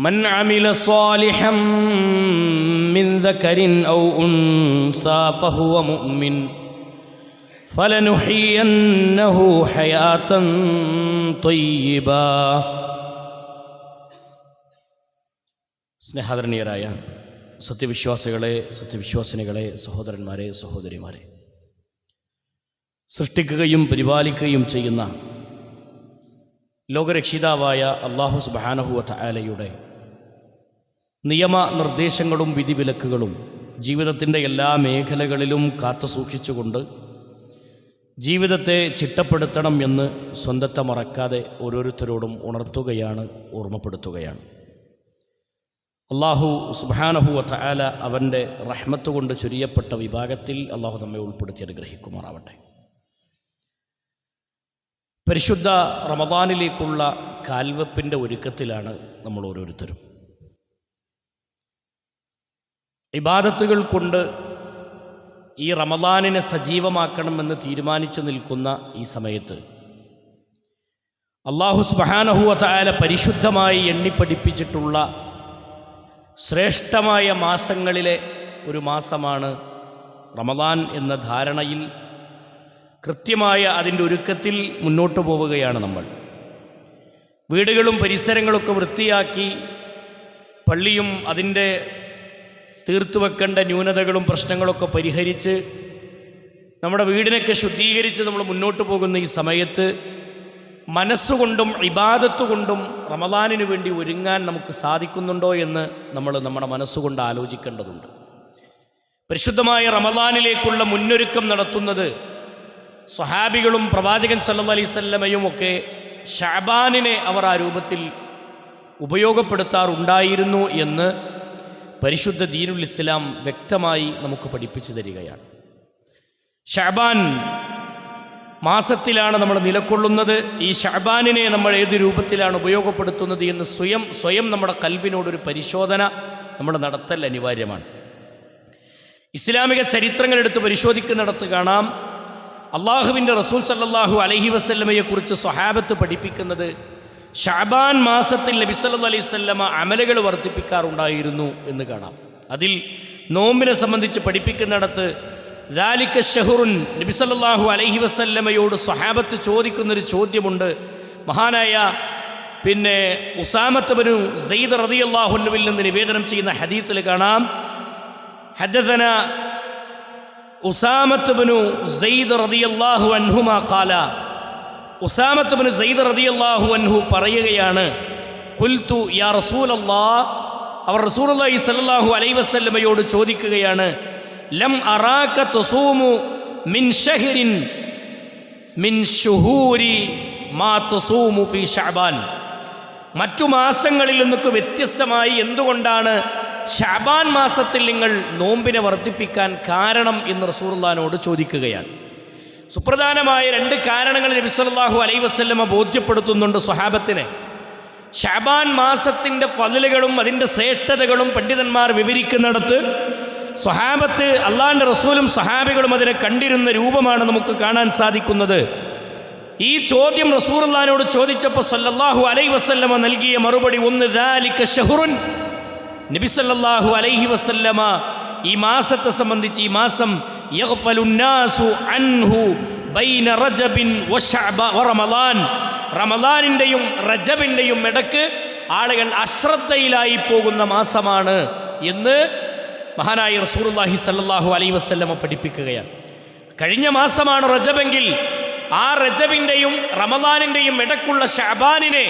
من عمل صالحا من ذكر أو أنثى فهو مؤمن فلنحيينه حياة طيبا സ്നേഹാദരണീയരായ സത്യവിശ്വാസികളെ സത്യവിശ്വാസിനികളെ സഹോദരന്മാരെ സഹോദരിമാരെ സൃഷ്ടിക്കുകയും പരിപാലിക്കുകയും ചെയ്യുന്ന ലോകരക്ഷിതാവായ അള്ളാഹു സുബാനഹുവ ആലയുടെ നിയമ നിർദ്ദേശങ്ങളും വിധിവിലക്കുകളും ജീവിതത്തിന്റെ എല്ലാ മേഖലകളിലും കാത്തു സൂക്ഷിച്ചുകൊണ്ട് ജീവിതത്തെ ചിട്ടപ്പെടുത്തണം എന്ന് സ്വന്തത്തെ മറക്കാതെ ഓരോരുത്തരോടും ഉണർത്തുകയാണ് ഓർമ്മപ്പെടുത്തുകയാണ്. അള്ളാഹു സുബാനഹു അല അവന്റെ റഹ്മത്ത് കൊണ്ട് ചൊരിയപ്പെട്ട വിഭാഗത്തിൽ അള്ളാഹു നമ്മെ ഉൾപ്പെടുത്തി അനുഗ്രഹിക്കുമാറാവട്ടെ. പരിശുദ്ധ റമദാനിലേക്കുള്ള കാൽവെപ്പിന്റെ ഒരുക്കത്തിലാണ് നമ്മൾ ഓരോരുത്തരും. ഇബാദത്തുകൾ കൊണ്ട് ഈ റമദാനിനെ സജീവമാക്കണമെന്ന് തീരുമാനിച്ചു നിൽക്കുന്ന ഈ സമയത്ത് അള്ളാഹു സുബാനഹുവല പരിശുദ്ധമായി എണ്ണിപ്പടിപ്പിച്ചിട്ടുള്ള ശ്രേഷ്ഠമായ മാസങ്ങളിലെ ഒരു മാസമാണ് റമദാൻ എന്ന ധാരണയിൽ കൃത്യമായ അതിന്റെ ഒരുക്കത്തിൽ മുന്നോട്ട് പോവുകയാണ് നമ്മൾ. വീടുകളും പരിസരങ്ങളൊക്കെ വൃത്തിയാക്കി പള്ളിയും അതിന്റെ തീർത്തു വെക്കേണ്ട ന്യൂനതകളും പ്രശ്നങ്ങളൊക്കെ പരിഹരിച്ച് നമ്മുടെ വീടിനൊക്കെ ശുദ്ധീകരിച്ച് നമ്മൾ മുന്നോട്ട് പോകുന്ന ഈ സമയത്ത് മനസ്സുകൊണ്ടും ഇബാദത്ത് കൊണ്ടും റമദാനിനു വേണ്ടി ഒരുങ്ങാൻ നമുക്ക് സാധിക്കുന്നുണ്ടോ എന്ന് നമ്മൾ നമ്മുടെ മനസ്സുകൊണ്ട് ആലോചിക്കേണ്ടതുണ്ട്. പരിശുദ്ധമായ റമദാനിലേക്കുള്ള മുന്നൊരുക്കം നടത്തുന്നത് സ്വഹാബികളും പ്രവാചകൻ സല്ലു അലൈവല്ലമയും ഒക്കെ ഷാബാനിനെ അവർ ആ രൂപത്തിൽ ഉപയോഗപ്പെടുത്താറുണ്ടായിരുന്നു എന്ന് പരിശുദ്ധ ദീനുൽ ഇസ്ലാം വ്യക്തമായി നമുക്ക് പഠിപ്പിച്ചു തരികയാണ്. ഷാബാൻ മാസത്തിലാണ് നമ്മൾ നിലക്കൊള്ളുന്നത്. ഈ ഷാബാനിനെ നമ്മൾ ഏത് രൂപത്തിലാണ് ഉപയോഗപ്പെടുത്തുന്നത് എന്ന് സ്വയം സ്വയം നമ്മുടെ കൽബിനോടൊരു പരിശോധന നമ്മൾ നടത്തൽ അനിവാര്യമാണ്. ഇസ്ലാമിക ചരിത്രങ്ങൾ എടുത്ത് പരിശോധിക്കുന്നിടത്ത് കാണാം. അള്ളാഹുവിന്റെ റസൂൽ സല്ലാഹു അലഹി വസ്ല്ലമയെക്കുറിച്ച് സ്വഹാബത്ത് പഠിപ്പിക്കുന്നത് ഷാബാൻ മാസത്തിൽ നബി സല്ലു അലൈഹി സ്വല്ലമ അമലുകൾ വർദ്ധിപ്പിക്കാറുണ്ടായിരുന്നു എന്ന് കാണാം. അതിൽ നോമ്പിനെ സംബന്ധിച്ച് പഠിപ്പിക്കുന്നിടത്ത് ദാലിക്ക ഷഹുറുൻ നബി സല്ലല്ലാഹു അലൈഹി വസല്ലമയോട് സ്വഹാബത്ത് ചോദിക്കുന്നൊരു ചോദ്യമുണ്ട്. മഹാനായ പിന്നെ ഉസാമത്ത് ബനു റതി അള്ളാഹുല്ലുവിൽ നിന്ന് നിവേദനം ചെയ്യുന്ന ഹദീത്തിൽ കാണാം. ഹദ്ദന ഉസാമത്ത് ബനു റതി അള്ളാഹു അൻഹുമാ ഖാല ഉസാമത്ത് സയ്യിദ് സെയ്ദ് റളിയല്ലാഹു അൻഹു പറയുകയാണ് കുൽത്തു യാ റസൂലല്ലാ. അവർ റസൂലുള്ളാഹി സ്വല്ലല്ലാഹു അലൈഹി വസല്ലമയോട് ചോദിക്കുകയാണ് ലം അറാക തുസൂമു മിൻ ഷഹ്റിൻ മിൻ ഷുഹൂരി മാ തുസൂമു ഫി ഷഅബാൻ. മറ്റു മാസങ്ങളിൽ നിന്നൊക്കെ വ്യത്യസ്തമായി എന്തുകൊണ്ടാണ് ഷാബാൻ മാസത്തിൽ നിങ്ങൾ നോമ്പിനെ വർദ്ധിപ്പിക്കാൻ കാരണം എന്ന് റസൂർല്ലാനോട് ചോദിക്കുകയാണ്. സുപ്രധാനമായ രണ്ട് കാരണങ്ങൾ നബി സല്ലല്ലാഹു അലൈഹി വസല്ലമ ബോധ്യപ്പെടുത്തുന്നുണ്ട് സ്വഹാബത്തിനെ. ഷാബാൻ മാസത്തിന്റെ ഫലലുകളും അതിന്റെ ശ്രേഷ്ഠതകളും പണ്ഡിതന്മാർ വിവരിക്കുന്നിടത്ത് സ്വഹാബത്ത് അള്ളാഹിന്റെ റസൂലും സഹാബികളും അതിനെ കണ്ടിരുന്ന രൂപമാണ് നമുക്ക് കാണാൻ സാധിക്കുന്നത്. ഈ ചോദ്യം റസൂർല്ലാനോട് ചോദിച്ചപ്പോൾ സല്ലല്ലാഹു അലൈ വസല്ലമ നൽകിയ മറുപടി ഒന്ന് ദാലിക ഷഹുറുൻ. നബി സല്ലല്ലാഹു അലൈഹി വസല്ലമ ഈ മാസത്തെ സംബന്ധിച്ച് ഈ മാസം യഗ്ഫലുന്നാസു അൻഹു ബൈന റജബിൻ വശഅബ വറമദാൻ റമളാനിന്റെയും റജബിന്റെയും ഇടയ്ക്ക് ആളുകൾ അശ്രദ്ധയിലായി പോകുന്ന മാസമാണ് എന്ന് മഹാനായ റസൂലുള്ളാഹി സല്ലാഹു അലൈഹി വസ്ല്ലമ പഠിപ്പിക്കുകയാണ്. കഴിഞ്ഞ മാസമാണ് റജബെങ്കിൽ ആ റജബിന്റെയും റമദാനിന്റെയും ഇടക്കുള്ള ഷാബാനിനെ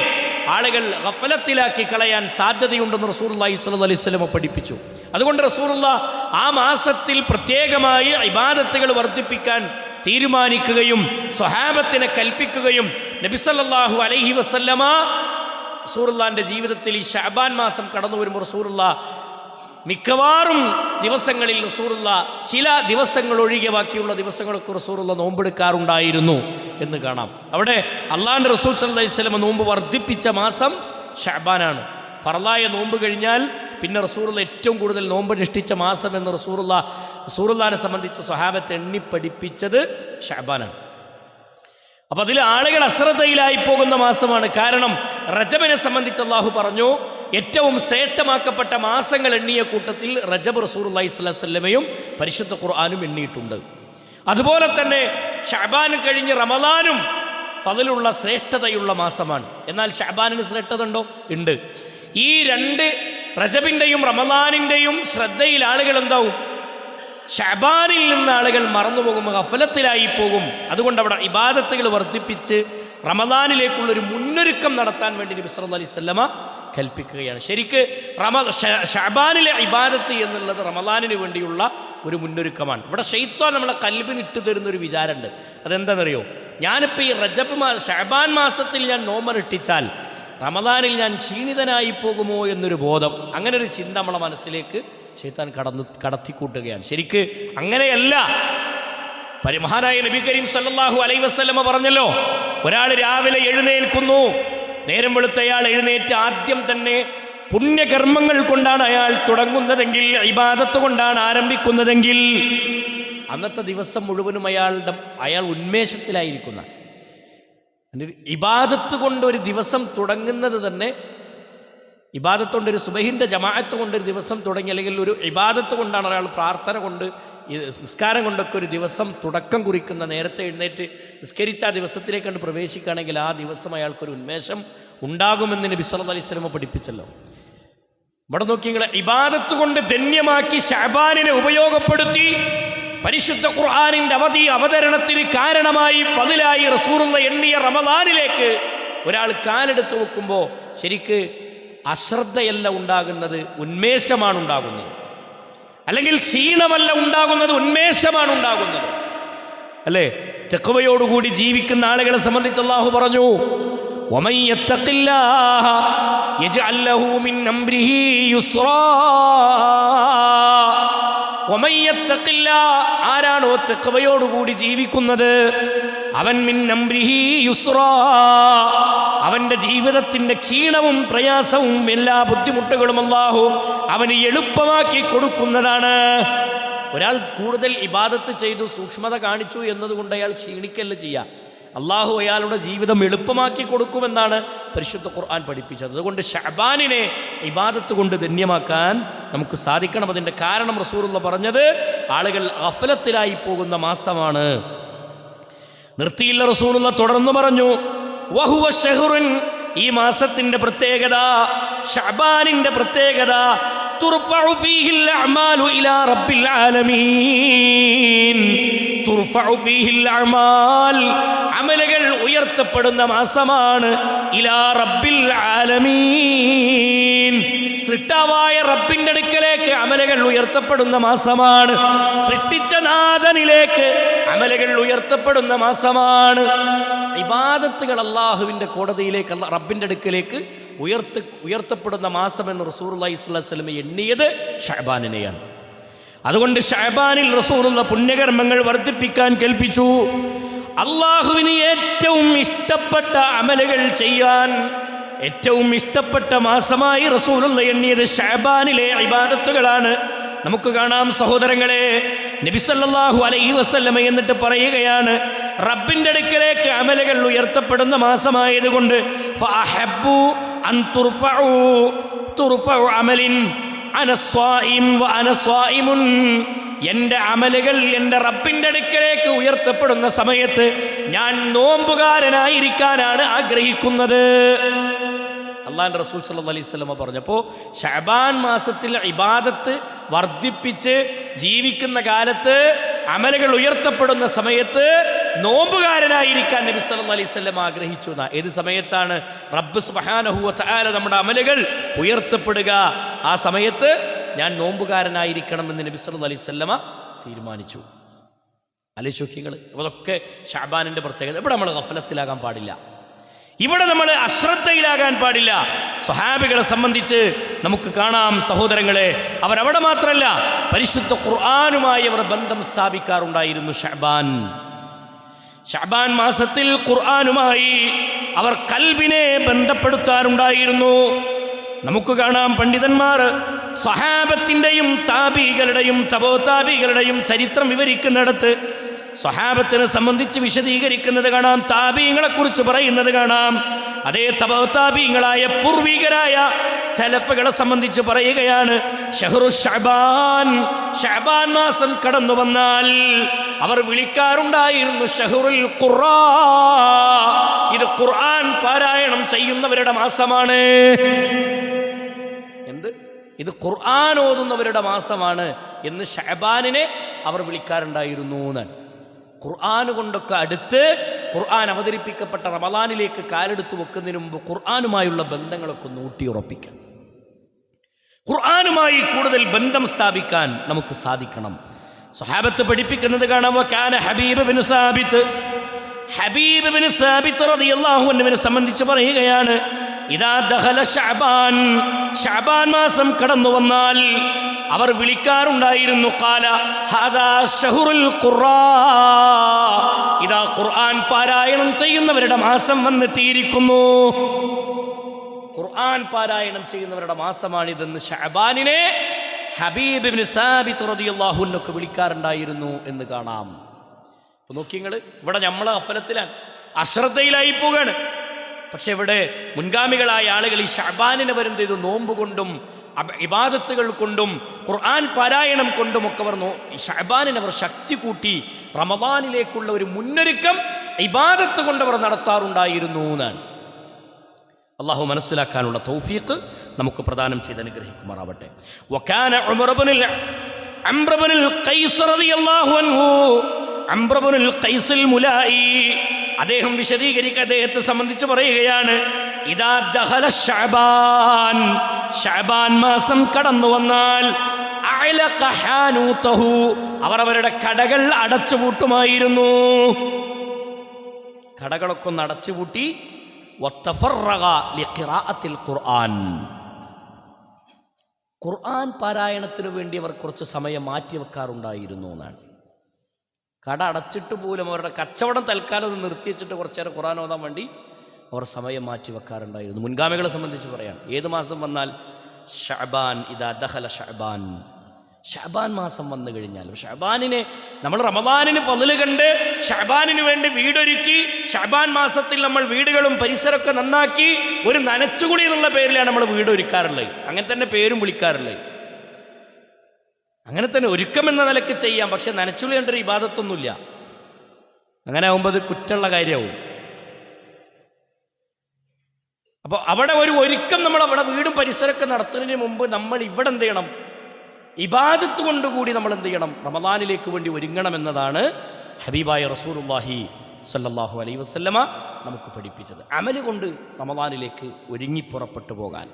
ആളുകൾ ഗഫലത്തിലാക്കി കളയാൻ സാധ്യതയുണ്ടെന്ന് റസൂർല്ലാഹി സല്ലു അലൈഹി സ്വലമ പഠിപ്പിച്ചു. അതുകൊണ്ട് റസൂറുള്ള ആ മാസത്തിൽ പ്രത്യേകമായി ഇബാദത്തുകൾ വർദ്ധിപ്പിക്കാൻ തീരുമാനിക്കുകയും സ്വഹാബത്തിനെ കൽപ്പിക്കുകയും നബിസല്ലാഹു അലൈഹി വസല്ലമ റസൂറുല്ലാന്റെ ജീവിതത്തിൽ ഈ ഷാബാൻ മാസം കടന്നു വരുമ്പോൾ റസൂറുള്ള മിക്കവാറും ദിവസങ്ങളിൽ റസൂറുള്ള ചില ദിവസങ്ങൾ ഒഴികെ ബാക്കിയുള്ള ദിവസങ്ങളൊക്കെ റസൂറുള്ള നോമ്പെടുക്കാറുണ്ടായിരുന്നു എന്ന് കാണാം. അവിടെ അള്ളാഹിന്റെ റസൂൽ സല്ലാ സ്വലമ നോമ്പ് വർദ്ധിപ്പിച്ച മാസം ഷാബാനാണ് ഫറലായ നോമ്പ് കഴിഞ്ഞാൽ പിന്നെ റസൂറുള്ള ഏറ്റവും കൂടുതൽ നോമ്പനുഷ്ഠിച്ച മാസം എന്ന് റസൂറുള്ള റസൂറുല്ലാനെ സംബന്ധിച്ച് സ്വഹാബത്തെ എണ്ണിപ്പഠിപ്പിച്ചത് ഷാബാനാണ് അപ്പോൾ അതിൽ ആളുകൾ അശ്രദ്ധയിലായി പോകുന്ന മാസമാണ്. കാരണം റജബിനെ സംബന്ധിച്ച് അള്ളാഹു പറഞ്ഞു ഏറ്റവും ശ്രേഷ്ഠമാക്കപ്പെട്ട മാസങ്ങൾ എണ്ണിയ കൂട്ടത്തിൽ റജബ് റസൂർ അള്ളഹി സ്വല്ലമയും പരിശുദ്ധ ഖുർആാനും എണ്ണിയിട്ടുണ്ട്. അതുപോലെ തന്നെ ഷാബാൻ കഴിഞ്ഞ് റമദാനും ഫതിലുള്ള ശ്രേഷ്ഠതയുള്ള മാസമാണ്. എന്നാൽ ഷാബാനിന് ശ്രേഷ്ഠത ഉണ്ടോ? ഉണ്ട്. ഈ രണ്ട് റജബിന്റെയും റമദാനിന്റെയും ശ്രദ്ധയിൽ ആളുകൾ എന്താവും? ഷബാനിൽ നിന്ന് ആളുകൾ മറന്നു പോകും അഫലത്തിലായി പോകും. അതുകൊണ്ട് അവിടെ ഇബാദത്തുകൾ വർദ്ധിപ്പിച്ച് റമദാനിലേക്കുള്ളൊരു മുന്നൊരുക്കം നടത്താൻ വേണ്ടി നബി സല്ലു അലൈഹി വസല്ലമ കൽപ്പിക്കുകയാണ്. ശരിക്ക് റമ ഷബാനിലെ ഇബാദത്ത് എന്നുള്ളത് റമദാനിന് വേണ്ടിയുള്ള ഒരു മുന്നൊരുക്കമാണ്. ഇവിടെ ഷെയ്ത്താൻ നമ്മളെ കൽബിന് ഇട്ടു തരുന്ന ഒരു വിചാരമുണ്ട്. അതെന്താണെന്നറിയോ? ഞാനിപ്പോൾ ഈ റജബ് മാ ഷഅബാൻ മാസത്തിൽ ഞാൻ നോമറിട്ടിച്ചാൽ റമദാനിൽ ഞാൻ ക്ഷീണിതനായി പോകുമോ എന്നൊരു ബോധം അങ്ങനെ ഒരു ചിന്ത നമ്മളെ മനസ്സിലേക്ക് ഷെയ്ത്താൻ കടന്നു കടത്തിക്കൂട്ടുകയാണ്. ശരിക്ക് അങ്ങനെയല്ല. പരിമഹാനായ നബി കരീം സല്ലാഹു അലൈ വസ്ലമ പറഞ്ഞല്ലോ ഒരാൾ രാവിലെ എഴുന്നേൽക്കുന്നു. നേരം വെളുത്തയാൾ എഴുന്നേറ്റ് ആദ്യം തന്നെ പുണ്യകർമ്മങ്ങൾ കൊണ്ടാണ് അയാൾ തുടങ്ങുന്നതെങ്കിൽ ഇബാദത്ത് കൊണ്ടാണ് ആരംഭിക്കുന്നതെങ്കിൽ അന്നത്തെ ദിവസം മുഴുവനും അയാളുടെ അയാൾ ഉന്മേഷത്തിലായിരിക്കുന്ന ഇബാദത്ത് കൊണ്ട് ഒരു ദിവസം തുടങ്ങുന്നത് തന്നെ ഇബാദത്ത് കൊണ്ട് ഒരു സുബഹിന്റെ ജമാഅത്ത് കൊണ്ട് ഒരു ദിവസം തുടങ്ങി അല്ലെങ്കിൽ ഒരു ഇബാദത്ത് കൊണ്ടാണ് ഒരാൾ പ്രാർത്ഥന കൊണ്ട് നിസ്കാരം കൊണ്ടൊക്കെ ഒരു ദിവസം തുടക്കം കുറിക്കുന്ന നേരത്തെ എഴുന്നേറ്റ് നിസ്കരിച്ച ആ ദിവസത്തിലേക്ക് കണ്ട് പ്രവേശിക്കുകയാണെങ്കിൽ ആ ദിവസം അയാൾക്കൊരു ഉന്മേഷം ഉണ്ടാകുമെന്ന് നബി സല്ലല്ലാഹു അലൈഹി വസല്ലമ പഠിപ്പിച്ചല്ലോ. ഇവിടെ നോക്കി ഇബാദത്ത് കൊണ്ട് ധന്യമാക്കി ഷാബാനിനെ ഉപയോഗപ്പെടുത്തി പരിശുദ്ധ ഖുർആാനിന്റെ അവധി അവതരണത്തിന് കാരണമായി പതിലായി റസൂറുള്ള എണ്ണിയ റമദാനിലേക്ക് ഒരാൾ കാലെടുത്ത് വെക്കുമ്പോൾ ശരിക്ക് അശ്രദ്ധയല്ല ഉണ്ടാകുന്നത് ഉന്മേഷമാണ് ഉണ്ടാകുന്നത്. അല്ലെങ്കിൽ ക്ഷീണമല്ല ഉണ്ടാകുന്നത് ഉന്മേഷമാണ് ഉണ്ടാകുന്നത്. അല്ലേ? തെക്കുവയോടുകൂടി ജീവിക്കുന്ന ആളുകളെ സംബന്ധിച്ച് അള്ളാഹു പറഞ്ഞു ഒമയ്യത്തക്കില്ലാഹ ആരാണോ തെക്കവയോടുകൂടി ജീവിക്കുന്നത്? അവൻ മിൻ അംരിഹി യുസ്രാ അവന്റെ ജീവിതത്തിന്റെ ക്ഷീണവും പ്രയാസവും എല്ലാ ബുദ്ധിമുട്ടുകളും അള്ളാഹു അവന് എളുപ്പമാക്കി കൊടുക്കുന്നതാണ്. ഒരാൾ കൂടുതൽ ഇബാദത്ത് ചെയ്തു സൂക്ഷ്മത കാണിച്ചു എന്നതുകൊണ്ട് അയാൾ ക്ഷീണിക്കല്ല ചെയ്യുക അള്ളാഹു അയാളുടെ ജീവിതം എളുപ്പമാക്കി കൊടുക്കുമെന്നാണ് പരിശുദ്ധ ഖുർആൻ പഠിപ്പിച്ചത്. അതുകൊണ്ട് ഷഹബാനിനെ ഇബാദത്ത് കൊണ്ട് ധന്യമാക്കാൻ നമുക്ക് സാധിക്കണം. അതിന്റെ കാരണം റസൂറുള്ള പറഞ്ഞത് ആളുകൾ അഫലത്തിലായി പോകുന്ന മാസമാണ്. നിർത്തിയില്ല റസൂറുള്ള തുടർന്നു പറഞ്ഞു വഹുവ ഷഹറുൻ ഈ മാസത്തിന്റെ പ്രത്യേകത ഷഅബാനിന്റെ പ്രത്യേകത തുർഫഉ അമാലു ഇലാ റബ്ബിൽ ആലമീൻ. അമലുകൾ ഉയർത്തപ്പെടുന്ന മാസമാണ്. ഇലാ റബ്ബിൽ ആലമീൻ. സൃഷ്ടാവായ റബ്ബിന്റെ അടുക്കലേക്ക് അമലുകൾ ഉയർത്തപ്പെടുന്ന മാസമാണ്. സൃഷ്ടിച്ച നാഥനിലേക്ക് അമലുകൾ ഉയർത്തപ്പെടുന്ന മാസമാണ്. ഇബാദത്തുകൾ അള്ളാഹുവിന്റെ കോടതിയിലേക്ക് റബ്ബിന്റെ അടുക്കലേക്ക് ഉയർത്ത് ഉയർത്തപ്പെടുന്ന മാസം എന്ന് റസൂർ അള്ളഹി സ്വലമ എണ്ണിയത് ഷഹബാനിനെയാണ് അതുകൊണ്ട് ഷഹബാനിൽ റസൂറുള്ള പുണ്യകർമ്മങ്ങൾ വർദ്ധിപ്പിക്കാൻ കൽപ്പിച്ചു. അള്ളാഹുവിന് ഏറ്റവും ഇഷ്ടപ്പെട്ട അമലുകൾ ചെയ്യാൻ ഏറ്റവും ഇഷ്ടപ്പെട്ട മാസമായി റസൂലുള്ള എണ്ണിയത് ഷഹബാനിലെ ഇബാദത്തുകളാണ്. നമുക്ക് കാണാം സഹോദരങ്ങളെ നബിസല്ലാഹു അലൈഹി വസല്ലമ എന്നിട്ട് പറയുകയാണ് റബ്ബിന്റെ അടുക്കലേക്ക് അമലുകൾ ഉയർത്തപ്പെടുന്ന മാസമായതുകൊണ്ട് എന്റെ അമലുകൾ എന്റെ റബ്ബിന്റെ അടുക്കലേക്ക് ഉയർത്തപ്പെടുന്ന സമയത്ത് ഞാൻ നോമ്പുകാരനായിരിക്കാനാണ് ആഗ്രഹിക്കുന്നത്. അള്ളാൻ റസൂൽ സല്ല അലൈഹി സ്വലമ പറഞ്ഞപ്പോൾ ഷഹബാൻ മാസത്തിൽ ഇബാദത്ത് വർദ്ധിപ്പിച്ച് ജീവിക്കുന്ന കാലത്ത് അമലുകൾ ഉയർത്തപ്പെടുന്ന സമയത്ത് നോമ്പുകാരനായിരിക്കാൻ നബി സല്ലു അലൈഹി സ്വലം ആഗ്രഹിച്ചു എന്നാ. ഏത് സമയത്താണ്? റബ്ബ് സുബാനഹുവ തആല നമ്മുടെ അമലുകൾ ഉയർത്തപ്പെടുക. ആ സമയത്ത് ഞാൻ നോമ്പുകാരനായിരിക്കണം എന്ന് നബി സല്ലു അലൈഹി സ്വലമ തീരുമാനിച്ചു. അലിച്ചോക്കിയങ്ങൾ അതൊക്കെ ഷാബാനിന്റെ പ്രത്യേകത. ഇവിടെ നമ്മൾ ഗഫലത്തിലാകാൻ പാടില്ല. ഇവിടെ നമ്മൾ അശ്രദ്ധയിലാകാൻ പാടില്ല. സ്വഹാബികളെ സംബന്ധിച്ച് നമുക്ക് കാണാം സഹോദരങ്ങളെ അവരവിടെ മാത്രമല്ല പരിശുദ്ധ ഖുർആാനുമായി അവർ ബന്ധം സ്ഥാപിക്കാറുണ്ടായിരുന്നു ഷഹബാൻ ഷഹബാൻ മാസത്തിൽ ഖുർആാനുമായി അവർ കൽബിനെ ബന്ധപ്പെടുത്താറുണ്ടായിരുന്നു. നമുക്ക് കാണാം പണ്ഡിതന്മാർ സ്വഹാബത്തിന്റെയും താബികളുടെയും തപോതാപികളുടെയും ചരിത്രം വിവരിക്കുന്നിടത്ത് സ്വഹാബത്തിനെ സംബന്ധിച്ച് വിശദീകരിക്കുന്നത് കാണാം താപീയങ്ങളെ കുറിച്ച് പറയുന്നത് കാണാം. അതേ തപതാപീങ്ങളായ പൂർവികരായ സലഫുകളെ സംബന്ധിച്ച് പറയുകയാണ് ഷഹറു ഷബാൻ ഷബാൻ മാസം കടന്നു വന്നാൽ അവർ വിളിക്കാറുണ്ടായിരുന്നു ഷഹുറുൽ ഖുറാ. ഇത് ഖുർആൻ പാരായണം ചെയ്യുന്നവരുടെ മാസമാണ്. എന്ത്? ഇത് ഖുർആൻ ഓതുന്നവരുടെ മാസമാണ് എന്ന് ഷഹബാനിനെ അവർ വിളിക്കാറുണ്ടായിരുന്നു എന്നാണ് ഖുർആൻ കൊണ്ടൊക്കെ അടുത്ത് ഖുർആൻ അവതരിപ്പിക്കപ്പെട്ട റമദാനിലേക്ക് കാലെടുത്ത് വെക്കുന്നതിന് മുമ്പ് ഖുർആാനുമായുള്ള ബന്ധങ്ങളൊക്കെ ഒന്ന് ഊട്ടിയുറപ്പിക്കാം ഖുർആാനുമായി കൂടുതൽ ബന്ധം സ്ഥാപിക്കാൻ നമുക്ക് സാധിക്കണം. സ്വഹാബത്ത് പഠിപ്പിക്കുന്നത് കാണാം. Habib bin Sabith. Habib bin Sabith റളിയല്ലാഹു അൻഹുവിനെ സംബന്ധിച്ച് പറയുകയാണ് ഇദാ ദഹല ഷാബാൻ ഷാബാൻ മാസം കടന്നു വന്നാൽ അവർ വിളിക്കാറുണ്ടായിരുന്നു കാല ഹാദാ ഷഹുറുൽ ഖുറാ. ഇതാ ഖുർആൻ പാരായണം ചെയ്യുന്നവരുടെ മാസം വന്നെത്തിയിരിക്കുന്നു. ഖുർആൻ പാരായണം ചെയ്യുന്നവരുടെ മാസമാണിതെന്ന് ഷഹബാനിനെ ഹബീബ് ഇബ്നു സാബിത് റളിയല്ലാഹു അൻഹു വിളിക്കാറുണ്ടായിരുന്നു എന്ന് കാണാം. അപ്പൊ നോക്കി നിങ്ങൾ ഇവിടെ നമ്മൾ അഫലത്തിലാണ് അശ്രദ്ധയിലായി പോവുകയാണ് പക്ഷെ ഇവിടെ മുൻഗാമികളായ ആളുകൾ ഈ ഷബാനിനെ വരുന്നത് ഇത് നോമ്പ് കൊണ്ടും ഇബാദത്തുകൾ കൊണ്ടും ഖുർആൻ പാരായണം കൊണ്ടും ഒക്കെ അവർ നോ- അവർ ശക്തി കൂട്ടി റമദാനിലേക്കുള്ള ഒരു മുന്നൊരുക്കം ഇബാദത്ത് കൊണ്ടവർ നടത്താറുണ്ടായിരുന്നു എന്നാണ്. അള്ളാഹു മനസ്സിലാക്കാനുള്ള തൗഫീഖ് നമുക്ക് പ്രദാനം ചെയ്ത് അനുഗ്രഹിക്കുമാറാവട്ടെ. ഖൈസ് റളിയല്ലാഹു അൻഹു. അദ്ദേഹം വിശദീകരിക്കുക അദ്ദേഹത്തെ സംബന്ധിച്ച് പറയുകയാണ് ഇതാ ദഹല ഷഅബാൻ ഷഅബാൻ മാസം കടന്നു വന്നാൽ അവർ അവരുടെ കടകൾ അടച്ചുപൂട്ടുമായിരുന്നു. കടകളൊക്കെ ഒന്ന് അടച്ചുപൂട്ടി ഖുർആൻ. ഖുർആൻ പാരായണത്തിനു വേണ്ടി അവർ കുറച്ച് സമയം മാറ്റി വെക്കാറുണ്ടായിരുന്നു എന്നാണ്. കട അടച്ചിട്ട് പോലും അവരുടെ കച്ചവടം തൽക്കാലം നിർത്തി വെച്ചിട്ട് കുറച്ചേരം ഖുർആൻ ഓതാൻ വേണ്ടി അവർ സമയം മാറ്റി വെക്കാറുണ്ടായിരുന്നു. മുൻഗാമികളെ സംബന്ധിച്ച് പറയാം. ഏത് മാസം വന്നാൽ? ഷഹബാൻ ഇതാ ദഹല ഷഅബാൻ. ഷഅബാൻ മാസം വന്നു കഴിഞ്ഞാൽ ഷഹബാനിനെ നമ്മൾ റമദാനിന് പതിൽ കണ്ട് ഷഅബാനിന് വേണ്ടി വീടൊരുക്കി ഷഅബാൻ മാസത്തിൽ നമ്മൾ വീടുകളും പരിസരമൊക്കെ നന്നാക്കി ഒരു നനച്ചുകുളി എന്നുള്ള പേരിലാണ് നമ്മൾ വീടൊരുക്കാറുള്ളത്. അങ്ങനെ തന്നെ പേരും വിളിക്കാറുള്ളത്. അങ്ങനെ തന്നെ ഒരുക്കം എന്ന നിലയ്ക്ക് ചെയ്യാം. പക്ഷെ നനച്ചുളി കണ്ടൊരു ഇബാദത്തൊന്നുമില്ല. അങ്ങനെ ആകുമ്പോൾ അത് കുറ്റമുള്ള കാര്യമാവും. അപ്പോൾ അവിടെ ഒരു ഒരുക്കം നമ്മൾ അവിടെ വീടും പരിസരമൊക്കെ നടത്തുന്നതിന് മുമ്പ് നമ്മൾ ഇവിടെ എന്ത് ചെയ്യണം? ഇബാദത്ത് കൊണ്ടുകൂടി നമ്മൾ എന്ത് ചെയ്യണം? റമദാനിലേക്ക് വേണ്ടി ഒരുങ്ങണം എന്നതാണ് ഹബീബായ റസൂർഹി സല്ലാഹു അലൈ വസ്ലമ നമുക്ക് പഠിപ്പിച്ചത്. അമൽ കൊണ്ട് റമദാനിലേക്ക് ഒരുങ്ങി പുറപ്പെട്ടു പോകാൻ.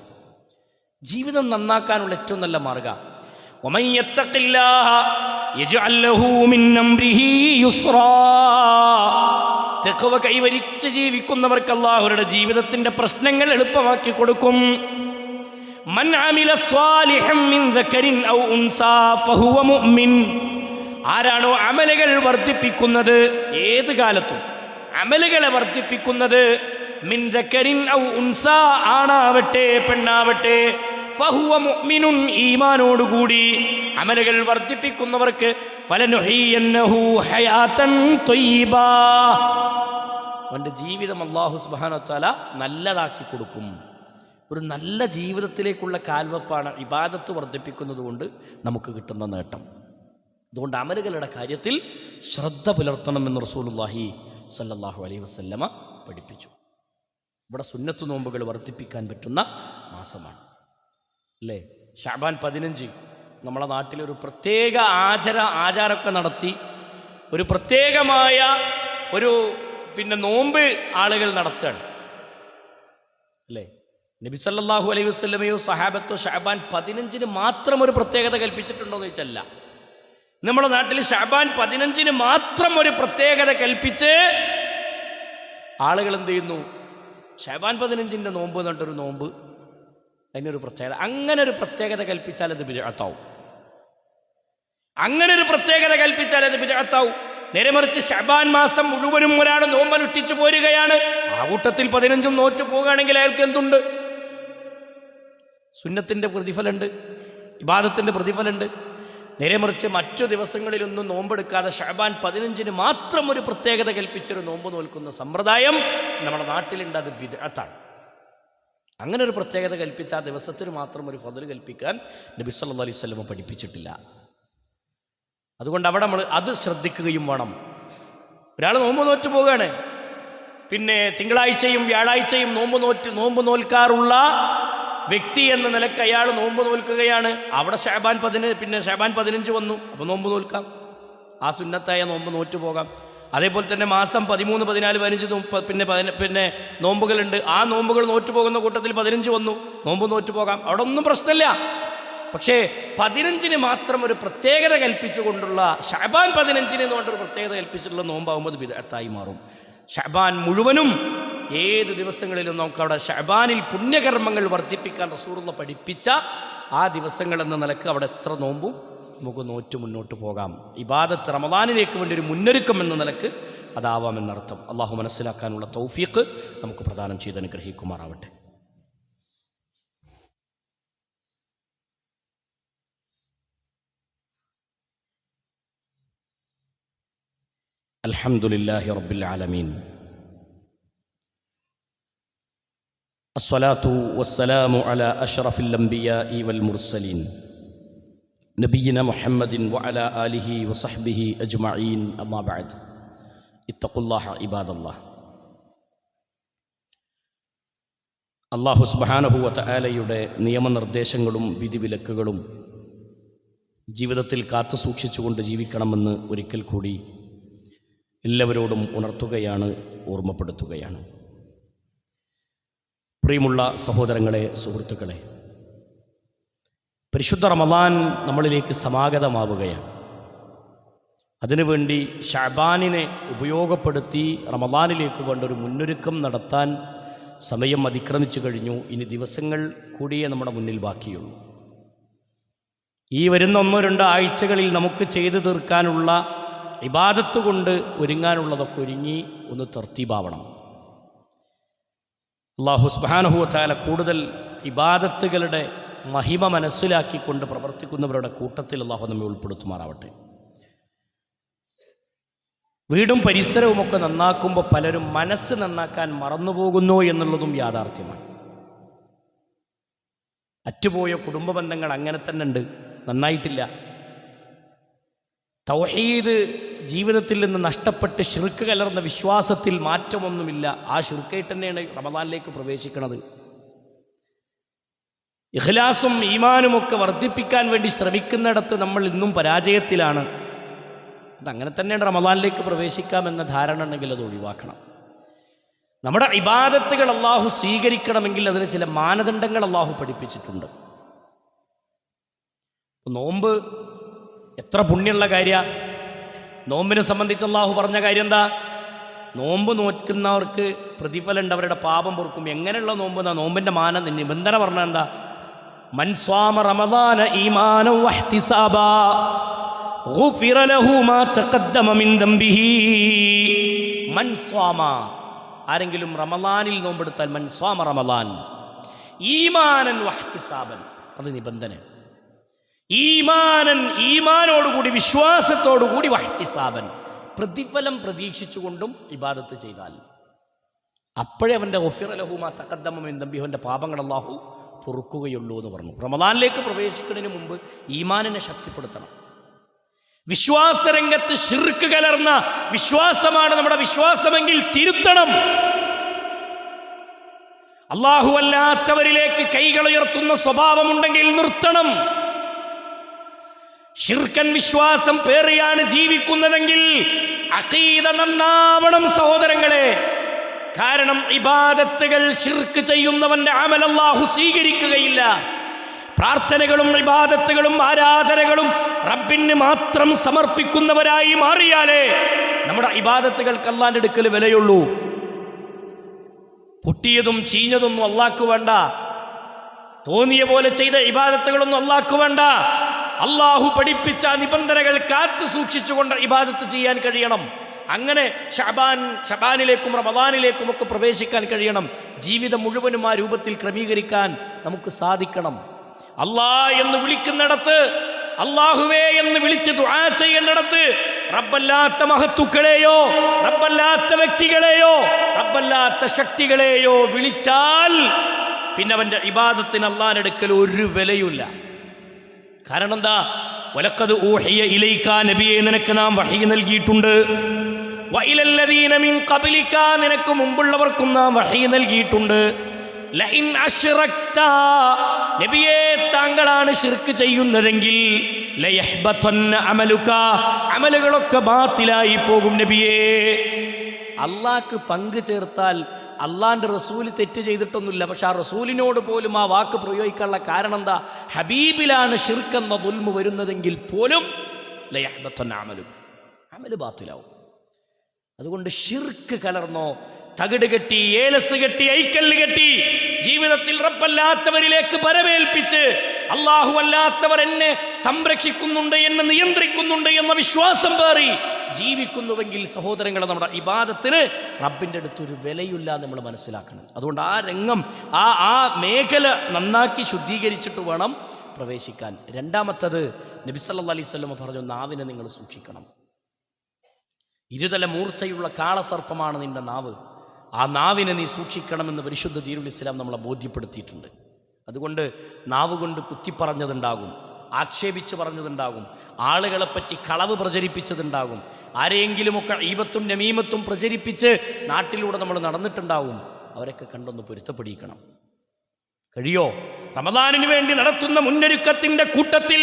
ജീവിതം നന്നാക്കാനുള്ള ഏറ്റവും നല്ല മാർഗ. കൈവരിച്ച് ജീവിക്കുന്നവർക്ക് അള്ളാഹുരുടെ ജീവിതത്തിന്റെ പ്രശ്നങ്ങൾ എളുപ്പമാക്കി കൊടുക്കും. മൻ അമില മിൻ ദക്കരിൻ ഔ ഉൻസാ ഫഹുവ മുഅ്മിൻ. ആരാണോ അമലുകൾ വർദ്ധിപ്പിക്കുന്നത്? ഏത് കാലത്തും. അമലുകളെ വർദ്ധിപ്പിക്കുന്നത് മിൻ ഔ ഉൻസാ ആണാവട്ടെ പെണ്ണാവട്ടെ. ഫഹുവ മുഅ്മിനുൻ ഈമാനോടുകൂടി അമലുകൾ വർദ്ധിപ്പിക്കുന്നവർക്ക് ഫലനുഹിയന്നഹു ഹയാതൻ ത്വയ്യിബാ അവന്റെ ജീവിതം അള്ളാഹു സുബാനത്താല നല്ലതാക്കി കൊടുക്കും. ഒരു നല്ല ജീവിതത്തിലേക്കുള്ള കാൽവെപ്പാണ് ഇബാദത്ത് വർദ്ധിപ്പിക്കുന്നത് കൊണ്ട് നമുക്ക് കിട്ടുന്ന നേട്ടം. അതുകൊണ്ട് അമലുകളുടെ കാര്യത്തിൽ ശ്രദ്ധ പുലർത്തണമെന്ന് റസൂലുള്ളാഹി സല്ലാഹു അലൈഹി വസല്ലമ പഠിപ്പിച്ചു. ഇവിടെ സുന്നത്ത് നോമ്പുകൾ വർദ്ധിപ്പിക്കാൻ പറ്റുന്ന മാസമാണ്. അല്ലേ? ഷാബാൻ പതിനഞ്ച് നമ്മളെ നാട്ടിലൊരു പ്രത്യേക ആചാര ആചാരമൊക്കെ നടത്തി ഒരു പ്രത്യേകമായ ഒരു പിന്നെ നോമ്പ് ആളുകൾ നടത്തുകയാണ്. അല്ലേ? നബി സല്ലല്ലാഹു അലൈഹി വസല്ലമയോ സഹാബത്തോ ഷാബാൻ പതിനഞ്ചിന് മാത്രം ഒരു പ്രത്യേകത കൽപ്പിച്ചിട്ടുണ്ടോ എന്ന് ചോദിച്ചല്ല. നമ്മുടെ നാട്ടിൽ ഷാബാൻ പതിനഞ്ചിന് മാത്രം ഒരു പ്രത്യേകത കൽപ്പിച്ച് ആളുകൾ എന്ത് ചെയ്യുന്നു? ഷാബാൻ പതിനഞ്ചിന്റെ നോമ്പ് എന്നിട്ടൊരു നോമ്പ്. അതിനൊരു പ്രത്യേകത. അങ്ങനെ ഒരു പ്രത്യേകത കൽപ്പിച്ചാൽ അത് ബിജാത്താവും അങ്ങനെ ഒരു പ്രത്യേകത കൽപ്പിച്ചാൽ അത് ബിജാത്താവും നേരെ മറിച്ച് ഷബാൻ മാസം മുഴുവനും ഒരാൾ നോമ്പനുഷ്ഠിച്ചു പോരുകയാണ്. ആ കൂട്ടത്തിൽ പതിനഞ്ചും നോറ്റ് പോവുകയാണെങ്കിൽ അയാൾക്ക് എന്തുണ്ട്? സുന്നത്തിന്റെ പ്രതിഫലമുണ്ട് ഇബാദത്തിന്റെ പ്രതിഫലമുണ്ട്. നേരെ മറിച്ച് മറ്റു ദിവസങ്ങളിലൊന്നും നോമ്പെടുക്കാതെ ഷാബാൻ പതിനഞ്ചിന് മാത്രം ഒരു പ്രത്യേകത കൽപ്പിച്ചൊരു നോമ്പ് നോൽക്കുന്ന സമ്പ്രദായം നമ്മുടെ നാട്ടിലുണ്ട് അത് ബിദത്താണ് അങ്ങനെ ഒരു പ്രത്യേകത കൽപ്പിച്ച ആ ദിവസത്തിന് മാത്രം ഒരു ഫതിൽ കൽപ്പിക്കാൻ നബി സല്ലല്ലാഹു അലൈഹി സ്വലമ പഠിപ്പിച്ചിട്ടില്ല. അതുകൊണ്ട് അവിടെ നമ്മൾ അത് ശ്രദ്ധിക്കുകയും വേണം. ഒരാൾ നോമ്പ് നോറ്റ് പോവുകയാണ്. പിന്നെ തിങ്കളാഴ്ചയും വ്യാഴാഴ്ചയും നോമ്പ് നോറ്റ് നോമ്പ് നോൽക്കാറുള്ള വ്യക്തി എന്ന നിലയ്ക്ക് അയാൾ നോമ്പ് നോൽക്കുകയാണ്. അവിടെ ഷാബാൻ പതിന് പിന്നെ ഷാബാൻ പതിനഞ്ച് വന്നു. അപ്പോൾ നോമ്പ് നോൽക്കാം. ആ സുന്നത്തായ നോമ്പ് നോറ്റു പോകാം. അതേപോലെ തന്നെ മാസം പതിമൂന്ന് പതിനാല് പതിനഞ്ച് പിന്നെ പിന്നെ നോമ്പുകളുണ്ട്. ആ നോമ്പുകൾ നോറ്റു പോകുന്ന കൂട്ടത്തിൽ പതിനഞ്ച് വന്നു. നോമ്പ് നോറ്റു പോകാം. അവിടെ ഒന്നും പ്രശ്നമില്ല. പക്ഷേ പതിനഞ്ചിന് മാത്രം ഒരു പ്രത്യേകത കൽപ്പിച്ചുകൊണ്ടുള്ള ഷാബാൻ പതിനഞ്ചിന് എന്നുകൊണ്ടൊരു പ്രത്യേകത കൽപ്പിച്ചിട്ടുള്ള നോമ്പാകുമ്പോൾ അത് വിദഗ്ധായി മാറും. ഷാബാൻ മുഴുവനും ഏത് ദിവസങ്ങളിലും നമുക്ക് അവിടെ ഷബാനിൽ പുണ്യകർമ്മങ്ങൾ വർദ്ധിപ്പിക്കാൻ റസൂറുള്ള പഠിപ്പിച്ച ആ ദിവസങ്ങളെന്ന നിലയ്ക്ക് അവിടെ എത്ര നോമ്പും നമുക്ക് നോറ്റു മുന്നോട്ട് പോകാം. ഇബാദത്ത് റമദാനിലേക്ക് വേണ്ടി ഒരു മുന്നൊരുക്കം എന്ന നിലയ്ക്ക് അതാവാമെന്നർത്ഥം അള്ളാഹു മനസ്സിലാക്കാനുള്ള തൗഫീഖ് നമുക്ക് പ്രദാനം ചെയ്ത് അനുഗ്രഹിക്കുമാറാവട്ടെ. അലഹമുല്ലാഹി റബ്ബിൽ ആലമീൻ. അസ്വലാത്തു വസ്സലാമു അല അഷ്റഫിൽ അംബിയാഇ വൽ മുർസലീൻ. നബീന മുഹമ്മദിൻ വഅല ആലിഹി വസഹ്ബിഹി അജ്മഈൻ അമ്മാ ബഅദ്. ഇത്തഖുല്ലാഹ ഇബാദല്ലാഹ് അള്ളാഹു സുബാനഹുവത്ത് ആലയുടെ നിയമനിർദ്ദേശങ്ങളും വിധിവിലക്കുകളും ജീവിതത്തിൽ കാത്തു സൂക്ഷിച്ചുകൊണ്ട് ജീവിക്കണമെന്ന് ഒരിക്കൽ കൂടി എല്ലാവരോടും ഉണർത്തുകയാണ് ഓർമ്മപ്പെടുത്തുകയാണ്. പ്രിയമുള്ള സഹോദരങ്ങളെ സുഹൃത്തുക്കളെ. പരിശുദ്ധ റമദാൻ നമ്മളിലേക്ക് സമാഗതമാവുകയാണ്. അതിനുവേണ്ടി ഷാബാനിനെ ഉപയോഗപ്പെടുത്തി റമദാനിലേക്ക് വേണ്ട ഒരു മുന്നൊരുക്കം നടത്താൻ സമയം അതിക്രമിച്ചു കഴിഞ്ഞു. ഇനി ദിവസങ്ങൾ കൂടിയേ നമ്മുടെ മുന്നിൽ ബാക്കിയുള്ളൂ. ഈ വരുന്ന ഒന്നോ രണ്ടോ ആഴ്ചകളിൽ നമുക്ക് ചെയ്തു തീർക്കാനുള്ള ഇബാദത്ത് കൊണ്ട് ഒരുങ്ങാനുള്ളതൊക്കെ ഒരുങ്ങി ഒന്ന് തർത്തീപാവണം അള്ളാഹു സുബാനഹുവത്താല കൂടുതൽ ഇബാദത്തുകളുടെ മഹിമ മനസ്സിലാക്കിക്കൊണ്ട് പ്രവർത്തിക്കുന്നവരുടെ കൂട്ടത്തിൽ അള്ളാഹു നമ്മെ ഉൾപ്പെടുത്തുമാറാവട്ടെ. വീടും പരിസരവുമൊക്കെ നന്നാക്കുമ്പോൾ പലരും മനസ്സ് നന്നാക്കാൻ മറന്നുപോകുന്നു എന്നുള്ളതും യാഥാർത്ഥ്യമാണ്. അറ്റുപോയ കുടുംബ ബന്ധങ്ങൾ അങ്ങനെ തന്നെ ഉണ്ട്. നന്നായിട്ടില്ല. തൗഹീദ് ജീവിതത്തിൽ നിന്ന് നഷ്ടപ്പെട്ട് ഷിർക്ക് കലർന്ന വിശ്വാസത്തിൽ മാറ്റമൊന്നുമില്ല. ആ ഷിർക്കായിട്ട് തന്നെയാണ് റമദാനിലേക്ക് പ്രവേശിക്കുന്നത് ഇഖ്ലാസും ഈമാനും ഒക്കെ വർദ്ധിപ്പിക്കാൻ വേണ്ടി ശ്രമിക്കുന്നിടത്ത് നമ്മൾ ഇന്നും പരാജയത്തിലാണ്. അതങ്ങനെ തന്നെയാണ് റമദാനിലേക്ക് പ്രവേശിക്കാമെന്ന ധാരണ ഉണ്ടെങ്കിൽ അത് ഒഴിവാക്കണം. നമ്മുടെ ഇബാദത്തുകൾ അള്ളാഹു സ്വീകരിക്കണമെങ്കിൽ അതിന് ചില മാനദണ്ഡങ്ങൾ അള്ളാഹു പഠിപ്പിച്ചിട്ടുണ്ട്. നോമ്പ് എത്ര പുണ്യമുള്ള കാര്യ. നോമ്പിനെ സംബന്ധിച്ച് അള്ളാഹു പറഞ്ഞ കാര്യം എന്താ നോമ്പ് നോക്കുന്നവർക്ക് പ്രതിഫലണ്ട് അവരുടെ പാപം പൊറുക്കും. എങ്ങനെയുള്ള നോമ്പ് എന്നാ നോമ്പിന്റെ മാന നിബന്ധന പറഞ്ഞ എന്താ? മൻസ്വാമ റമദാന ഈമാന മൻസ്വാമ ആരെങ്കിലും റമദാനിൽ നോമ്പെടുത്താൽ മൻസ്വാമ റമദാൻ. ഈമാനൻ വഹ്തിസാബൻ. അത് നിബന്ധന. ഈമാനൻ ഈമാനോടുകൂടി വിശ്വാസത്തോടുകൂടി വഹ്തിസാബൻ പ്രതിഫലം പ്രതീക്ഷിച്ചുകൊണ്ടും ഇബാദത്ത് ചെയ്താൽ. അപ്പോഴേ അവന്റെ ഒഫിറലഹുമ ലഹുമാ തക്കദ്ദമ്മ തമ്പി അവന്റെ പാപങ്ങൾ അള്ളാഹു പൊറുക്കുകയുള്ളൂ എന്ന് പറഞ്ഞു. റമദാനിലേക്ക് പ്രവേശിക്കുന്നതിന് മുമ്പ് ഈമാനിനെ ശക്തിപ്പെടുത്തണം. വിശ്വാസരംഗത്ത് ഷിർക്ക് കലർന്ന വിശ്വാസമാണ് നമ്മുടെ വിശ്വാസമെങ്കിൽ തിരുത്തണം. അള്ളാഹു അല്ലാത്തവരിലേക്ക് കൈകൾ ഉയർത്തുന്ന സ്വഭാവമുണ്ടെങ്കിൽ നിർത്തണം. ഷിർക്കൻ വിശ്വാസം പേറിയാണ് ജീവിക്കുന്നതെങ്കിൽ അഖീദ നന്നാവണം സഹോദരങ്ങളെ. കാരണം ഇബാദത്തുകൾ ശിർക്ക് ചെയ്യുന്നവന്റെ അമലല്ലാഹു സ്വീകരിക്കുകയില്ല. പ്രാർത്ഥനകളും ഇബാദത്തുകളും ആരാധനകളും റബ്ബിന് മാത്രം സമർപ്പിക്കുന്നവരായി മാറിയാലേ നമ്മുടെ ഇബാദത്തുകൾക്ക് അള്ളാന്റെ അടുക്കൽ വിലയുള്ളൂ. പൊട്ടിയതും ചീഞ്ഞതൊന്നും അള്ളാക്ക് വേണ്ട. തോന്നിയ പോലെ ചെയ്ത ഇബാദത്തുകളൊന്നും അള്ളാക്ക് വേണ്ട. അള്ളാഹു പഠിപ്പിച്ച നിബന്ധനകൾ കാത്തു സൂക്ഷിച്ചുകൊണ്ട് ഇബാദത്ത് ചെയ്യാൻ കഴിയണം. അങ്ങനെ ഷബാൻ ഷബാനിലേക്കും റമദാനിലേക്കും ഒക്കെ പ്രവേശിക്കാൻ കഴിയണം. ജീവിതം മുഴുവനും ആ രൂപത്തിൽ ക്രമീകരിക്കാൻ നമുക്ക് സാധിക്കണം. അള്ളാ എന്ന് വിളിക്കുന്നിടത്ത് അള്ളാഹുവേ എന്ന് വിളിച്ച് ദുആ ചെയ്യേണ്ടിടത്ത് റബ്ബല്ലാത്ത മഹത്തുക്കളെയോ റബ്ബല്ലാത്ത വ്യക്തികളെയോ റബ്ബല്ലാത്ത ശക്തികളെയോ വിളിച്ചാൽ പിന്നെ അവന്റെ ഇബാദത്തിന് അള്ളാഹിനെടുക്കൽ ഒരു വിലയുമില്ല. കാരണം എന്താ വലക്കത് ഊഹിയ ഇലൈക്ക നബിയെ നിനക്ക് നാം വഹി നൽകിയിട്ടുണ്ട്. വഇലല്ലദീന മിൻ ഖബലിക നിനക്ക് മുമ്പുള്ളവർക്കും നാം വഹി നൽകിയിട്ടുണ്ട്. ലൈൻ അശ്റക്ത നബിയെ താങ്കളാണ് ശിർക്ക് ചെയ്യുന്നതെങ്കിൽ അമലുക അമലുകളൊക്കെ ബാത്തിലായി പോകും നബിയേ. അള്ളാക്ക് പങ്കു ചേർത്താൽ അള്ളാന്റെ റസൂൽ തെറ്റ് ചെയ്തിട്ടൊന്നുമില്ല. പക്ഷെ ആ റസൂലിനോട് പോലും ആ വാക്ക് പ്രയോഗിക്കാനുള്ള കാരണം എന്താ? ഹബീബിലാണ് ഷിർക്കെന്ന ദുൽമ വരുന്നതെങ്കിൽ പോലും ലയഹ്ബത്തൻ അമലു. അമൽ ബാത്തിലാവും. അതുകൊണ്ട് ഷിർക്ക് കലർന്നോ തകിട് കെട്ടി ഏലസ് കെട്ടി ഐക്കല്ല് കെട്ടി ജീവിതത്തിൽ റബ്ബല്ലാത്തവരിലേക്ക് പരമേൽപ്പിച്ച് അള്ളാഹു അല്ലാത്തവർ എന്നെ സംരക്ഷിക്കുന്നുണ്ട് എന്നെ നിയന്ത്രിക്കുന്നുണ്ട് എന്ന വിശ്വാസം പേറി ജീവിക്കുന്നുവെങ്കിൽ സഹോദരങ്ങളെ നമ്മുടെ ഇബാദത്തിന് റബ്ബിന്റെ അടുത്തൊരു വിലയില്ല നമ്മൾ മനസ്സിലാക്കണം. അതുകൊണ്ട് ആ രംഗം ആ ആ മേഖല നന്നാക്കി ശുദ്ധീകരിച്ചിട്ട് വേണം പ്രവേശിക്കാൻ. രണ്ടാമത്തത് നബിസല്ലാ അലൈഹി പറഞ്ഞു നാവിനെ നിങ്ങൾ സൂക്ഷിക്കണം. ഇരുതല മൂർച്ചയുള്ള കാളസർപ്പമാണ് നിന്റെ നാവ്. ആ നാവിനെ നീ സൂക്ഷിക്കണമെന്ന് പരിശുദ്ധ ദീരുൽ ഇസ്ലാം നമ്മളെ ബോധ്യപ്പെടുത്തിയിട്ടുണ്ട്. അതുകൊണ്ട് നാവ് കൊണ്ട് കുത്തിപ്പറഞ്ഞതുണ്ടാകും ആക്ഷേപിച്ച് പറഞ്ഞതുണ്ടാകും ആളുകളെപ്പറ്റി കളവ് പ്രചരിപ്പിച്ചതുണ്ടാകും ആരെയെങ്കിലുമൊക്കെ ഈപത്തും നമീമത്തും പ്രചരിപ്പിച്ച് നാട്ടിലൂടെ നമ്മൾ നടന്നിട്ടുണ്ടാവും അവരൊക്കെ കണ്ടൊന്ന് പൊരുത്തപ്പെടിയിക്കണം കഴിയോ? റമദാനിന് വേണ്ടി നടത്തുന്ന മുന്നൊരുക്കത്തിന്റെ കൂട്ടത്തിൽ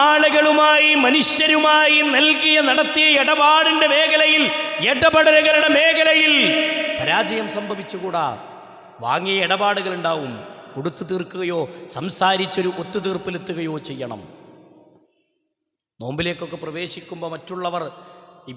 ആളുകളുമായി മനുഷ്യരുമായി നൽകിയ നടത്തിയ ഇടപാടിന്റെ മേഖലയിൽ ഇടപെടലുകളുടെ മേഖലയിൽ പരാജയം സംഭവിച്ചുകൂടാ? വാങ്ങിയ ഇടപാടുകൾ ഉണ്ടാവും കൊടുത്തു തീർക്കുകയോ സംസാരിച്ചൊരു ഒത്തുതീർപ്പിലെത്തുകയോ ചെയ്യണം. നോമ്പിലേക്കൊക്കെ പ്രവേശിക്കുമ്പോൾ മറ്റുള്ളവർ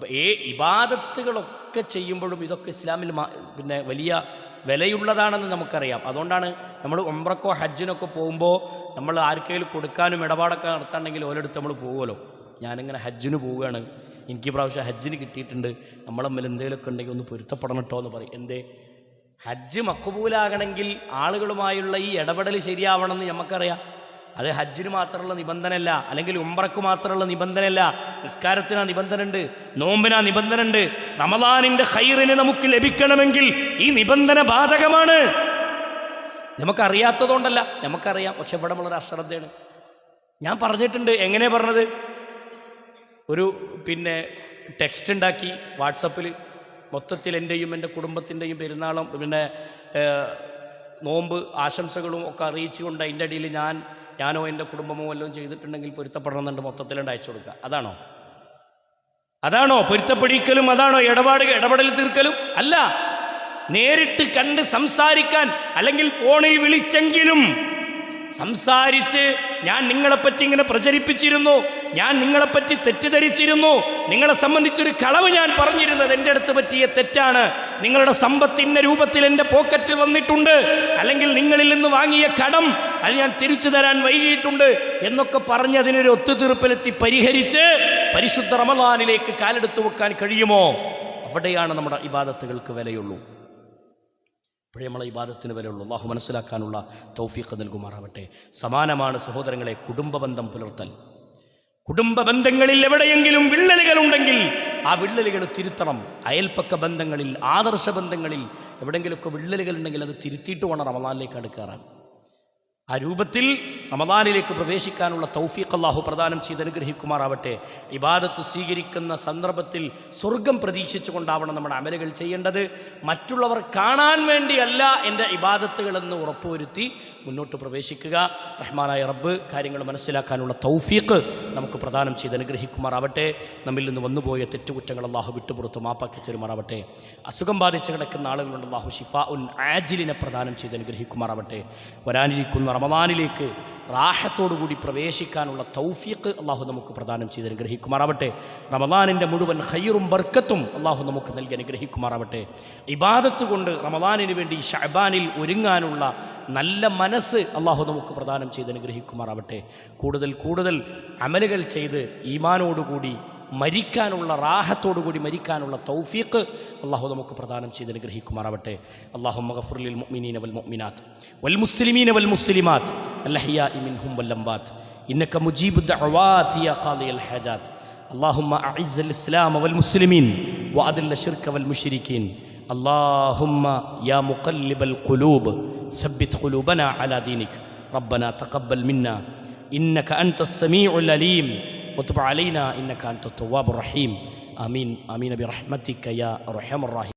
ഏ ഇബാദത്തുകളൊക്കെ ചെയ്യുമ്പോഴും ഇതൊക്കെ ഇസ്ലാമിൽ പിന്നെ വലിയ വിലയുള്ളതാണെന്ന് നമുക്കറിയാം. അതുകൊണ്ടാണ് നമ്മൾ ഉംറക്കോ ഹജ്ജിനൊക്കെ പോകുമ്പോൾ നമ്മൾ ആർക്കെങ്കിലും കൊടുക്കാനും ഇടപാടൊക്കെ നടത്താണെങ്കിൽ ഓരോടുത്ത് നമ്മൾ പോകുമല്ലോ ഞാനിങ്ങനെ ഹജ്ജിന് പോവുകയാണ്. എനിക്ക് പ്രാവശ്യം ഹജ്ജിന് കിട്ടിയിട്ടുണ്ട്. നമ്മളെ തമ്മിൽ എന്തെങ്കിലുമൊക്കെ ഉണ്ടെങ്കിൽ ഒന്ന് പൊരുത്തപ്പെടണം കേട്ടോ എന്ന് പറയും. എന്തേ? ഹജ്ജ് മക്കുബൂലാകണമെങ്കിൽ ആളുകളുമായുള്ള ഈ ഇടപെടൽ ശരിയാവണമെന്ന് നമുക്കറിയാം അത് ഹജ്ജിന് മാത്രമുള്ള നിബന്ധനയല്ല അല്ലെങ്കിൽ ഉംറക്ക് മാത്രമുള്ള നിബന്ധനയല്ല. നിസ്കാരത്തിന് ആ നിബന്ധന ഉണ്ട് നോമ്പിനാ ആ നിബന്ധന ഉണ്ട് റമദാനിന്റെ ഹൈറിന് നമുക്ക് ലഭിക്കണമെങ്കിൽ ഈ നിബന്ധന ബാധകമാണ്. നമുക്കറിയാത്തതുകൊണ്ടല്ല നമുക്കറിയാം പക്ഷെ ഇവിടെ നമ്മളൊരു അശ്രദ്ധയാണ്. ഞാൻ പറഞ്ഞിട്ടുണ്ട് എങ്ങനെ പറഞ്ഞത്? ഒരു പിന്നെ ടെക്സ്റ്റ് ഉണ്ടാക്കി വാട്സപ്പിൽ മൊത്തത്തിൽ എന്റെയും എന്റെ കുടുംബത്തിന്റെയും പെരുന്നാളും പിന്നെ നോമ്പ് ആശംസകളും ഒക്കെ അറിയിച്ചുകൊണ്ട് അതിന്റെ അടിയിൽ ഞാൻ ഞാനോ എന്റെ കുടുംബമോ എല്ലാം ചെയ്തിട്ടുണ്ടെങ്കിൽ പൊരുത്തപ്പെടണമെന്നുണ്ട് മൊത്തത്തിലുണ്ട് അയച്ചു കൊടുക്കുക. അതാണോ? അതാണോ? പൊരുത്തപ്പെടിക്കലും അതാണോ? ഇടപാട് ഇടപെടൽ തീർക്കലും? അല്ല. നേരിട്ട് കണ്ട് സംസാരിക്കാൻ അല്ലെങ്കിൽ ഫോണിൽ വിളിച്ചെങ്കിലും സംസാരിച്ച് ഞാൻ നിങ്ങളെപ്പറ്റി ഇങ്ങനെ പ്രചരിപ്പിച്ചിരുന്നു ഞാൻ നിങ്ങളെപ്പറ്റി തെറ്റിദ്ധരിച്ചിരുന്നു നിങ്ങളെ സംബന്ധിച്ചൊരു കളവ് ഞാൻ പറഞ്ഞിരുന്നത് എന്റെ അടുത്ത് പറ്റിയ തെറ്റാണ്. നിങ്ങളുടെ സമ്പത്ത് ഇന്ന രൂപത്തിൽ എന്റെ പോക്കറ്റിൽ വന്നിട്ടുണ്ട് അല്ലെങ്കിൽ നിങ്ങളിൽ നിന്ന് വാങ്ങിയ കടം അത് ഞാൻ തിരിച്ചു തരാൻ വൈകിയിട്ടുണ്ട് എന്നൊക്കെ പറഞ്ഞ് അതിനൊരു ഒത്തുതീർപ്പിലെത്തി പരിഹരിച്ച് പരിശുദ്ധ റമദാനിലേക്ക് കാലെടുത്ത് വെക്കാൻ കഴിയുമോ? അവിടെയാണ് നമ്മുടെ ഇബാദത്തുകൾക്ക് വിലയുള്ളൂ. ഇപ്പോഴേ ഇബാദത്തിന് വരെയുള്ളൂ. അള്ളാഹു മനസ്സിലാക്കാനുള്ള തൗഫീഖ് നൽകുമാറാവട്ടെ. സമാനമാണ് സഹോദരങ്ങളെ കുടുംബബന്ധം പുലർത്തൽ. കുടുംബ ബന്ധങ്ങളിൽ എവിടെയെങ്കിലും വിള്ളലുകൾ ഉണ്ടെങ്കിൽ ആ വിള്ളലുകൾ തിരുത്തണം. അയൽപ്പക്ക ബന്ധങ്ങളിൽ ആദർശ ബന്ധങ്ങളിൽ എവിടെയെങ്കിലുമൊക്കെ വിള്ളലുകൾ ഉണ്ടെങ്കിൽ അത് തിരുത്തിയിട്ട് വേണം റമദാനിലേക്ക് അടുക്കാറാൻ. ആ രൂപത്തിൽ റമദാനിലേക്ക് പ്രവേശിക്കാനുള്ള തൗഫീഖ് അള്ളാഹു പ്രദാനം ചെയ്ത് അനുഗ്രഹിക്കുമാറാവട്ടെ. ഇബാദത്ത് സ്വീകരിക്കുന്ന സന്ദർഭത്തിൽ സ്വർഗം പ്രതീക്ഷിച്ചുകൊണ്ടാവണം നമ്മുടെ അമലുകൾ ചെയ്യേണ്ടത്. മറ്റുള്ളവർ കാണാൻ വേണ്ടിയല്ല എന്റെ ഇബാദത്തുകളെന്ന് ഉറപ്പുവരുത്തി മുന്നോട്ട് പ്രവേശിക്കുക. റഹ്മാനായ റബ്ബ് കാര്യങ്ങൾ മനസ്സിലാക്കാനുള്ള തൗഫീഖ് നമുക്ക് പ്രദാനം ചെയ്ത് അനുഗ്രഹിക്കുമാറാവട്ടെ. നമ്മിൽ നിന്ന് വന്നുപോയ തെറ്റുകുറ്റങ്ങൾ അള്ളാഹു വിട്ടുപുറത്ത് മാപ്പാക്കി തരുമാറാവട്ടെ. അസുഖം ബാധിച്ച് കിടക്കുന്ന ആളുകളുണ്ട് അള്ളാഹു ഷിഫ ഉൻ ആജിലിനെ പ്രദാനം ചെയ്ത് അനുഗ്രഹിക്കുമാറാവട്ടെ. വരാനിരിക്കുന്ന റമദാനിലേക്ക് റാഹത്തോടുകൂടി പ്രവേശിക്കാനുള്ള തൗഫീഖ് അള്ളാഹു നമുക്ക് പ്രദാനം ചെയ്ത് അനുഗ്രഹിക്കുമാറാവട്ടെ. റമദാനിന്റെ മുഴുവൻ ഹൈറും ബർക്കത്തും അള്ളാഹു നമുക്ക് നൽകി അനുഗ്രഹിക്കുമാറാവട്ടെ. ഇബാദത്ത് കൊണ്ട് റമദാനിന് വേണ്ടി ഷഹബാനിൽ ഒരുങ്ങാനുള്ള നല്ല മനസ്സ് അള്ളാഹു നമുക്ക് പ്രദാനം ചെയ്ത് അനുഗ്രഹിക്കുമാറാവട്ടെ. കൂടുതൽ കൂടുതൽ അമലുകൾ ചെയ്ത് ഈമാനോടുകൂടി മരിക്കാനുള്ള റാഹത്തോടുകൂടി മരിക്കാനുള്ള തൗഫീഖ് അള്ളാഹു നമുക്ക് പ്രദാനം ചെയ്ത് അനുഗ്രഹിക്കുമാറാവട്ടെ അള്ളാഹു മഗഫുർലിൽ മുഅ്മിനീന വൽ മുഅ്മിനാത്ത് വൽ മുസ്ലിമീന വൽ മുസ്ലിമാത്ത് അല്ലഹിയാ മിൻഹും വല്ലംബാത്ത് إنك مجيب الدعوات يا قاضي الحاجات اللهم أعز الإسلام والمسلمين وأذل الشرك والمشركين اللهم يا مقلب القلوب ثبت قلوبنا على دينك ربنا تقبل منا إنك أنت السميع العليم وتب علينا إنك أنت التواب الرحيم. آمين. آمين. برحمتك يا أرحم الراحمين.